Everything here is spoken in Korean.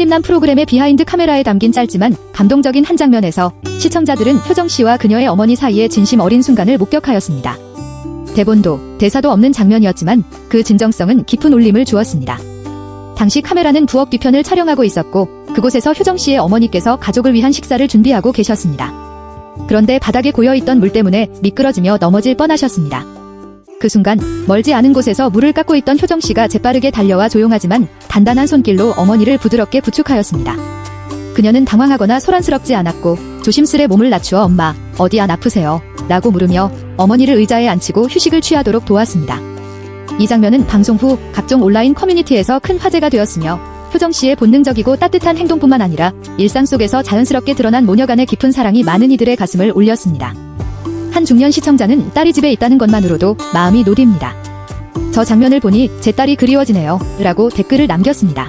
살림남 프로그램의 비하인드 카메라에 담긴 짧지만 감동적인 한 장면에서 시청자들은 효정 씨와 그녀의 어머니 사이의 진심 어린 순간을 목격하였습니다. 대본도 대사도 없는 장면이었지만 그 진정성은 깊은 울림을 주었습니다. 당시 카메라는 부엌 뒤편을 촬영하고 있었고 그곳에서 효정 씨의 어머니께서 가족을 위한 식사를 준비하고 계셨습니다. 그런데 바닥에 고여있던 물 때문에 미끄러지며 넘어질 뻔하셨습니다. 그 순간 멀지 않은 곳에서 물을 깎고 있던 효정 씨가 재빠르게 달려와 조용하지만 단단한 손길로 어머니를 부드럽게 부축하였습니다. 그녀는 당황하거나 소란스럽지 않았고 조심스레 몸을 낮추어 엄마 어디 안 아프세요? 라고 물으며 어머니를 의자에 앉히고 휴식을 취하도록 도왔습니다. 이 장면은 방송 후 각종 온라인 커뮤니티에서 큰 화제가 되었으며 효정 씨의 본능적이고 따뜻한 행동뿐만 아니라 일상 속에서 자연스럽게 드러난 모녀 간의 깊은 사랑이 많은 이들의 가슴을 울렸습니다. 한 중년 시청자는 딸이 집에 있다는 것만으로도 마음이 놓립니다. 저 장면을 보니 제 딸이 그리워지네요. 라고 댓글을 남겼습니다.